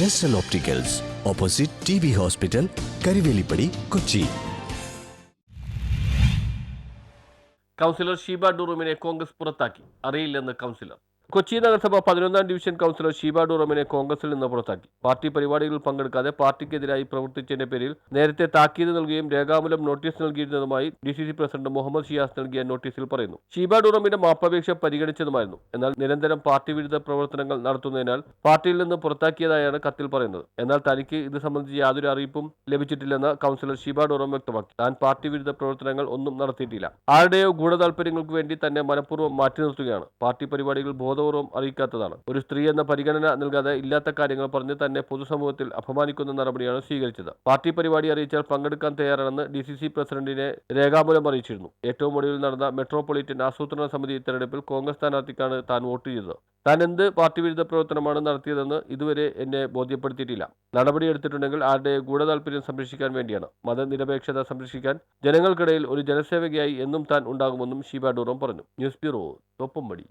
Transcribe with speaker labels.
Speaker 1: ജെസ്റ്റൽ opticals opposite T B hospital Karivelippadi Kochi
Speaker 2: councillor Sheeba ഡുറൂമിനെ Congress പുറത്താക്കി അറിയില്ലെന്ന് councillor Kochi നഗരസഭ പതിനൊന്നാം ഡിവിഷൻ കൗൺസിലർ ഷീബ ഡുറമിനെ കോൺഗ്രസിൽ നിന്ന് പുറത്താക്കി. പാർട്ടി പരിപാടികളിൽ പങ്കെടുക്കാതെ പാർട്ടിക്കെതിരായി പ്രവർത്തിച്ചതിന്റെ പേരിൽ നേരത്തെ താക്കീത് നൽകുകയും രേഖാമൂലം notice നൽകിയിരുന്നതുമായി D C C president Muhammad Shiyas നൽകിയ നോട്ടീസിൽ പറയുന്നു. ഷീബ ഡുറമിന്റെ മാപ്പപേക്ഷ പരിഗണിച്ചതുമായിരുന്നു. എന്നാൽ നിരന്തരം പാർട്ടി വിരുദ്ധ പ്രവർത്തനങ്ങൾ നടത്തുന്നതിനാൽ പാർട്ടിയിൽ നിന്ന് പുറത്താക്കിയതായാണ് കത്തിൽ പറയുന്നത്. എന്നാൽ തനിക്ക് ഇത് സംബന്ധിച്ച് യാതൊരു അറിയിപ്പും ലഭിച്ചിട്ടില്ലെന്ന് കൗൺസിലർ ഷീബ ഡുറം വ്യക്തമാക്കി. താൻ പാർട്ടി വിരുദ്ധ പ്രവർത്തനങ്ങൾ ഒന്നും നടത്തിയിട്ടില്ല. ആരുടെയോ ഗൂഢതാൽപര്യങ്ങൾക്ക് വേണ്ടി തന്നെ മനഃപൂർവം മാറ്റി നിർത്തുകയാണ്. പാർട്ടി പരിപാടികൾ ബോധപൂർവം അറിയിക്കാത്തതാണ്. ഒരു സ്ത്രീ എന്ന പരിഗണന നൽകാതെ ഇല്ലാത്ത കാര്യങ്ങൾ പറഞ്ഞ് തന്നെ പൊതുസമൂഹത്തിൽ അപമാനിക്കുന്ന നടപടിയാണ് സ്വീകരിച്ചത്. പാർട്ടി പരിപാടി അറിയിച്ചാൽ പങ്കെടുക്കാൻ തയ്യാറാണെന്ന് ഡി സി സി പ്രസിഡന്റിനെ രേഖാമൂലം അറിയിച്ചിരുന്നു. ഏറ്റവും ഒടുവിൽ നടന്ന മെട്രോപൊളിറ്റൻ ആസൂത്രണ സമിതി തെരഞ്ഞെടുപ്പിൽ കോൺഗ്രസ് സ്ഥാനാർത്ഥിക്കാണ് താൻ വോട്ട് ചെയ്തത്. താൻ എന്ത് പാർട്ടി വിരുദ്ധ പ്രവർത്തനമാണ് നടത്തിയതെന്ന് ഇതുവരെ എന്നെ ബോധ്യപ്പെടുത്തിയിട്ടില്ല. നടപടിയെടുത്തിട്ടുണ്ടെങ്കിൽ ആരുടെ ഗൂഢതാൽപര്യം സംരക്ഷിക്കാൻ വേണ്ടിയാണ്. മതനിരപേക്ഷത സംരക്ഷിക്കാൻ ജനങ്ങൾക്കിടയിൽ ഒരു ജനസേവകയായി എന്നും താൻ ഉണ്ടാകുമെന്നും ഷീബ പറഞ്ഞു. News bureau Thoppumpady